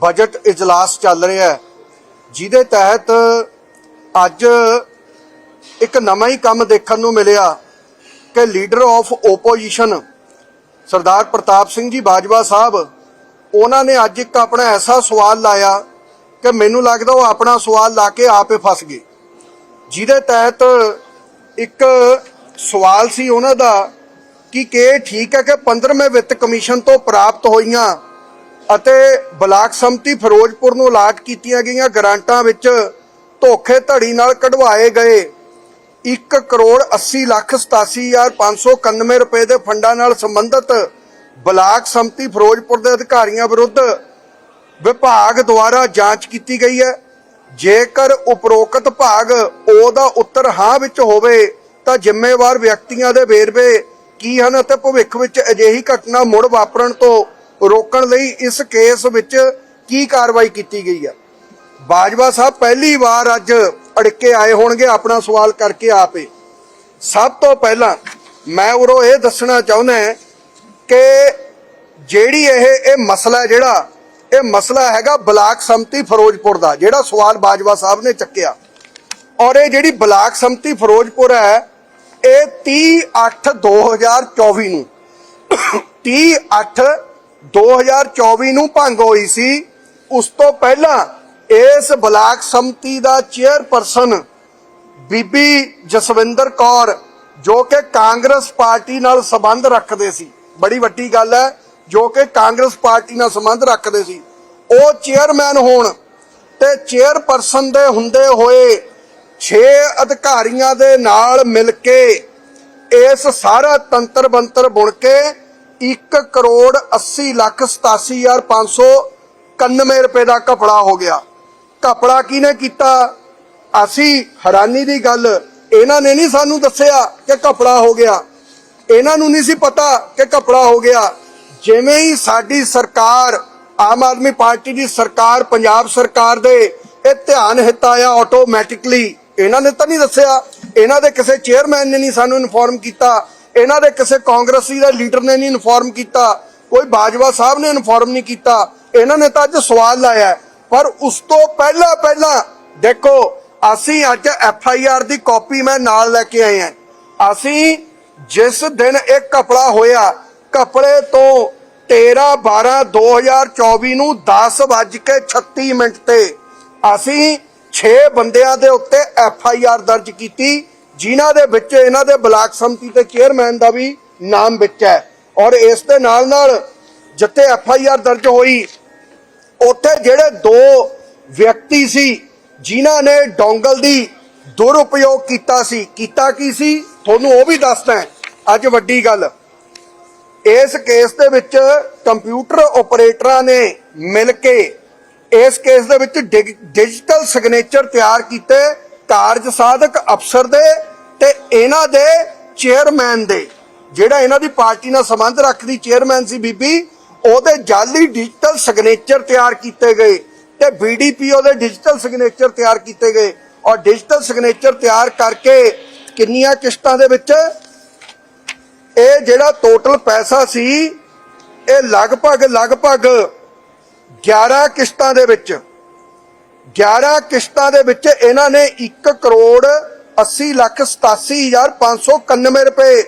Budget ਇਜਲਾਸ ਚੱਲ ਰਿਹਾ ਹੈ, ਜਿਹਦੇ ਤਹਿਤ ਅੱਜ ਇੱਕ ਨਵਾਂ ਹੀ ਕੰਮ ਦੇਖਣ ਨੂੰ ਮਿਲਿਆ ਕਿ leader of opposition Sardar Pratap Singh ji Bajwa Sahib, ਉਹਨਾਂ ਨੇ ਅੱਜ ਇੱਕ ਆਪਣਾ ਐਸਾ ਸਵਾਲ ਲਾਇਆ ਕਿ ਮੈਨੂੰ ਲੱਗਦਾ ਉਹ ਆਪਣਾ ਸਵਾਲ ਲਾ ਕੇ ਆਪੇ ਫਸ ਗਏ। ਜਿਹਦੇ ਤਹਿਤ ਇੱਕ ਸਵਾਲ ਸੀ ਉਹਨਾਂ ਦਾ ਕਿ ਕੀ ਠੀਕ ਹੈ ਕਿ 15ਵੇਂ ਵਿੱਤ ਕਮਿਸ਼ਨ ਤੋਂ ਪ੍ਰਾਪਤ ਹੋਈਆਂ ਅਤੇ ਬਲਾਕ ਸੰਮਤੀ ਫਿਰੋਜ਼ਪੁਰ ਨੂੰ ਅਲਾਟ ਕੀਤੀਆਂ ਗਈਆਂ ਗ੍ਰਾਂਟਾਂ ਵਿੱਚ ਧੋਖੇ ਧੜੀ ਨਾਲ ਕਢਵਾਏ ਗਏ। 1 ਕਰੋੜ 80 ਲੱਖ 87591 ਰੁਪਏ ਦੇ ਫੰਡਾਂ ਨਾਲ ਸੰਬੰਧਿਤ ਬਲਾਕ ਸੰਮਤੀ ਫਿਰੋਜ਼ਪੁਰ ਦੇ ਅਧਿਕਾਰੀਆਂ ਵਿਰੁੱਧ ਵਿਭਾਗ ਦੁਆਰਾ ਜਾਂਚ ਕੀਤੀ ਗਈ ਹੈ। ਜੇਕਰ ਉਪਰੋਕਤ ਭਾਗ ਉਹਦਾ ਉੱਤਰ ਹਾਂ ਵਿੱਚ ਹੋਵੇ, ਤਾਂ ਜ਼ਿੰਮੇਵਾਰ ਵਿਅਕਤੀਆਂ ਦੇ ਵੇਰਵੇ ਕੀ ਹਨ ਅਤੇ ਭਵਿੱਖ ਵਿੱਚ ਅਜਿਹੀ ਘਟਨਾ ਮੁੜ ਵਾਪਰਨ ਤੋਂ ਰੋਕਣ ਲਈ ਇਸ ਕੇਸ ਵਿੱਚ ਕੀ ਕਾਰਵਾਈ ਕੀਤੀ ਗਈ ਹੈ ਬਾਜਵਾ ਸਾਹਿਬ, ਪਹਿਲੀ ਵਾਰ ਅੱਜ ਅੜਕੇ ਆਏ ਹੋਣਗੇ ਆਪਣਾ ਸਵਾਲ ਕਰਕੇ ਆਪੇ। ਸਭ ਤੋਂ ਪਹਿਲਾਂ ਮੈਂ ਉਰੋਂ ਇਹ ਦੱਸਣਾ ਚਾਹੁੰਦਾ ਕਿ ਜਿਹੜੀ ਇਹ ਇਹ ਮਸਲਾ ਜਿਹੜਾ, ਇਹ ਮਸਲਾ ਹੈਗਾ ਬਲਾਕ ਸੰਮਤੀ ਫਿਰੋਜ਼ਪੁਰ ਦਾ, ਜਿਹੜਾ ਸਵਾਲ ਬਾਜਵਾ ਸਾਹਿਬ ਨੇ ਚੱਕਿਆ। ਔਰ ਇਹ ਜਿਹੜੀ ਬਲਾਕ ਸੰਮਤੀ ਫਿਰੋਜ਼ਪੁਰ ਹੈ, ਇਹ 30 8 2024 ਨੂੰ 30 8 2024 ਨੂੰ ਭੰਗ ਹੋਈ ਸੀ। ਉਸ ਤੋਂ ਪਹਿਲਾਂ ਇਸ ਬਲਾਕ ਸੰਮਤੀ ਦਾ ਚੇਅਰਪਰਸਨ ਬੀਬੀ ਜਸਵਿੰਦਰ ਕੌਰ, ਜੋ ਕਿ ਕਾਂਗਰਸ ਪਾਰਟੀ ਨਾਲ ਸੰਬੰਧ ਰੱਖਦੇ ਸੀ। ਬੜੀ ਵੱਡੀ ਗੱਲ ਹੈ, ਜੋ ਕਿ ਕਾਂਗਰਸ ਪਾਰਟੀ ਨਾਲ ਸੰਬੰਧ ਰੱਖਦੇ ਸੀ। ਉਹ ਚੇਅਰਮੈਨ ਹੋਣ ਤੇ ਚੇਅਰਪਰਸਨ ਦੇ ਹੁੰਦੇ ਹੋਏ 6 ਅਧਿਕਾਰੀਆਂ ਦੇ ਨਾਲ ਮਿਲ ਕੇ ਇਸ ਸਾਰਾ ਤੰਤਰ ਬੰਤਰ ਬੁਣ ਕੇ 1 ਕਰੋੜ 80 ਲੱਖ 87591 ਰੁਪਏ ਦਾ ਕਪੜਾ ਹੋ ਗਿਆ। ਕਪੜਾ ਕਿਹਨੇ ਕੀਤਾ? ਅਸੀਂ ਹੈਰਾਨੀ ਦੀ ਗੱਲ, ਇਹਨਾਂ ਨੇ ਨਹੀਂ ਸਾਨੂੰ ਦੱਸਿਆ ਕਿ ਕਪੜਾ ਹੋ ਗਿਆ। ਇਹਨਾਂ ਨੂੰ ਨਹੀਂ ਸੀ ਪਤਾ ਕਿ ਕਪੜਾ ਹੋ ਗਿਆ। ਜਿਵੇਂ ਹੀ ਸਾਡੀ ਸਰਕਾਰ, ਆਮ ਆਦਮੀ ਪਾਰਟੀ ਦੀ ਸਰਕਾਰ, ਪੰਜਾਬ ਸਰਕਾਰ ਦੇ ਇਹ ਧਿਆਨ ਹਿੱਤ ਆਟੋਮੈਟਿਕਲੀ ਇਹਨਾਂ ਨੇ ਤਾਂ ਨਹੀਂ ਦੱਸਿਆ। ਇਹਨਾਂ ਦੇ ਕਿਸੇ ਚੇਅਰਮੈਨ ਨੇ ਨਹੀਂ ਸਾਨੂੰ ਇਨਫੋਰਮ ਕੀਤਾ। ਇਹਨਾਂ ਦੇ ਕਿਸੇ ਕਾਂਗਰਸੀ ਦੇ ਲੀਡਰ ਨੇ ਨਹੀਂ ਇਨਫੋਰਮ ਕੀਤਾ, ਕੋਈ ਬਾਜਵਾ ਸਾਹਿਬ ਨੇ ਇਨਫੋਰਮ ਨਹੀਂ ਕੀਤਾ, ਇਹਨਾਂ ਨੇ ਤਾਂ ਅੱਜ ਸਵਾਲ ਲਾਇਆ ਪਰ ਉਸ ਤੋਂ ਪਹਿਲਾਂ ਪਹਿਲਾਂ ਦੇਖੋ, ਅਸੀਂ ਅੱਜ ਐਫ ਆਈ ਆਰ ਦੀ ਕਾਪੀ ਮੈਂ ਨਾਲ ਲੈ ਕੇ ਆਏ ਹਾਂ। ਅਸੀਂ ਜਿਸ ਦਿਨ ਇਹ ਕਪੜਾ ਹੋਇਆ ਕਪੜੇ ਤੋਂ 13 12 2024 ਨੂੰ 10:36 ਮਿੰਟ ਤੇ ਅਸੀਂ 6 ਬੰਦਿਆਂ ਦੇ ਉੱਤੇ ਐਫ ਆਈ ਆਰ ਦਰਜ ਕੀਤੀ। ਜਿਨ੍ਹਾਂ ਦੇ ਵਿੱਚ ਇਹਨਾਂ ਦੇ ਬਲਾਕ ਸੰਮਤੀ ਤੇ ਚੇਅਰਮੈਨ ਦਾ ਵੀ ਨਾਮ ਵਿੱਚ ਹੈ। ਔਰ ਇਸ ਦੇ ਨਾਲ ਨਾਲ ਜਿੱਥੇ ਐਫ ਆਈ ਆਰ ਦਰਜ ਹੋਈ, ਉੱਥੇ ਜਿਹੜੇ ਦੋ ਵਿਅਕਤੀ ਸੀ, ਜਿਨ੍ਹਾਂ ਨੇ ਡੋਂਗਲ ਦੀ ਦੁਰਉਪਯੋਗ ਕੀਤਾ ਸੀ, ਕੀਤਾ ਕੀ ਸੀ? ਤੁਹਾਨੂੰ ਉਹ ਵੀ ਦੱਸਦਾ ਅੱਜ ਵੱਡੀ ਗੱਲ, ਇਸ ਕੇਸ ਦੇ ਵਿੱਚ ਕੰਪਿਊਟਰ ਆਪਰੇਟਰਾਂ ਨੇ ਮਿਲ ਕੇ ਇਸ ਕੇਸ ਦੇ ਵਿੱਚ ਡਿਗ- ਡਿਜੀਟਲ ਸਿਗਨੇਚਰ ਤਿਆਰ ਕੀਤੇ। ਕਾਰਜ ਸਾਧਕ ਅਫਸਰ ਦੇ ਤੇ ਇਹਨਾਂ ਦੇ ਚੇਅਰਮੈਨ ਦੇ, ਜਿਹੜਾ ਇਹਨਾਂ ਦੀ ਪਾਰਟੀ ਨਾਲ ਸੰਬੰਧ ਰੱਖਦੀ ਚੇਅਰਮੈਨ ਸੀ ਬੀਬੀ, ਉਹਦੇ ਜਾਲੀ ਡਿਜੀਟਲ ਸਿਗਨੇਚਰ ਤਿਆਰ ਕੀਤੇ ਗਏ ਤੇ ਬੀਡੀਪੀਓ ਦੇ ਡਿਜੀਟਲ ਸਿਗਨੇਚਰ ਤਿਆਰ ਕੀਤੇ ਗਏ। ਔਰ ਡਿਜੀਟਲ ਸਿਗਨੇਚਰ ਤਿਆਰ ਕਰਕੇ ਕਿੰਨੀਆਂ ਕਿਸ਼ਤਾਂ ਦੇ ਵਿੱਚ ਇਹ ਜਿਹੜਾ ਟੋਟਲ ਪੈਸਾ ਸੀ, ਇਹ ਲਗਭਗ ਲਗਭਗ 11 ਕਿਸ਼ਤਾਂ ਦੇ ਵਿੱਚ 11 ਕਿਸ਼ਤਾਂ ਦੇ ਵਿੱਚ ਇਹਨਾਂ ਨੇ 1 ਕਰੋੜ 80 ਲੱਖ 87591 ਰੁਪਏ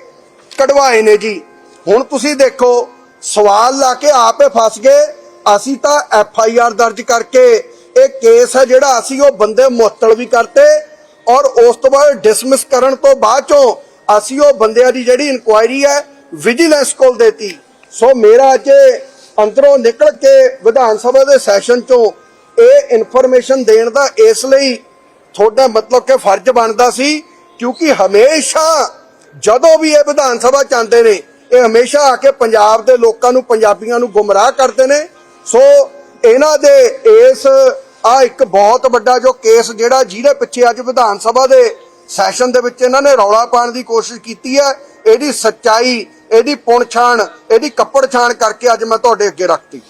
ਕਢਵਾਏ ਨੇ ਜੀ। ਹੁਣ ਤੁਸੀਂ ਦੇਖੋ, ਸਵਾਲ ਲਾ ਕੇ ਆਪੇ ਫਸ ਗਏ। ਅਸੀਂ ਤਾਂ ਐਫ ਆਈ ਆਰ ਦਰਜ ਕਰਕੇ ਇਹ ਕੇਸ ਹੈ ਜਿਹੜਾ ਅਸੀਂ ਉਹ ਬੰਦੇ ਮੁਅੱਤਲ ਵੀ ਕਰਤੇ ਔਰ ਉਸ ਤੋਂ ਬਾਅਦ ਡਿਸਮਿਸ ਕਰਨ ਤੋਂ ਬਾਅਦ ਚੋਂ ਅਸੀਂ ਉਹ ਬੰਦਿਆਂ ਦੀ ਜਿਹੜੀ ਇਨਕੁਆਇਰੀ ਹੈ ਵਿਜੀਲੈਂਸ ਕੋਲ ਦੇਤੀ। ਸੋ ਮੇਰਾ ਅੱਜ ਅੰਦਰੋਂ ਨਿਕਲ ਕੇ ਵਿਧਾਨ ਸਭਾ ਦੇ ਸੈਸ਼ਨ ਚੋਂ ਇਹ ਇਨਫੋਰਮੇਸ਼ਨ ਦੇਣ ਦਾ ਇਸ ਲਈ ਤੁਹਾਡਾ ਮਤਲਬ ਕਿ ਫਰਜ਼ ਬਣਦਾ ਸੀ, ਕਿਉਂਕਿ ਹਮੇਸ਼ਾ ਜਦੋਂ ਵੀ ਇਹ ਵਿਧਾਨ ਸਭਾ ਚਾਹੁੰਦੇ ਨੇ, ਇਹ ਹਮੇਸ਼ਾ ਆ ਕੇ ਪੰਜਾਬ ਦੇ ਲੋਕਾਂ ਨੂੰ, ਪੰਜਾਬੀਆਂ ਨੂੰ ਗੁੰਮਰਾਹ ਕਰਦੇ ਨੇ। ਸੋ ਇਹਨਾਂ ਦੇ ਇਸ, ਆ ਇੱਕ ਬਹੁਤ ਵੱਡਾ ਜੋ ਕੇਸ ਜਿਹੜਾ ਜਿਹਦੇ ਪਿੱਛੇ ਅੱਜ ਵਿਧਾਨ ਸਭਾ ਦੇ ਸੈਸ਼ਨ ਦੇ ਵਿੱਚ ਇਹਨਾਂ ਨੇ ਰੌਲਾ ਪਾਉਣ ਦੀ ਕੋਸ਼ਿਸ਼ ਕੀਤੀ ਹੈ, ਇਹਦੀ ਸੱਚਾਈ, ਇਹਦੀ ਪੁਣਛਾਣ, ਇਹਦੀ ਕੱਪੜ ਛਾਣ ਕਰਕੇ ਅੱਜ ਮੈਂ ਤੁਹਾਡੇ ਅੱਗੇ ਰੱਖਤੀ।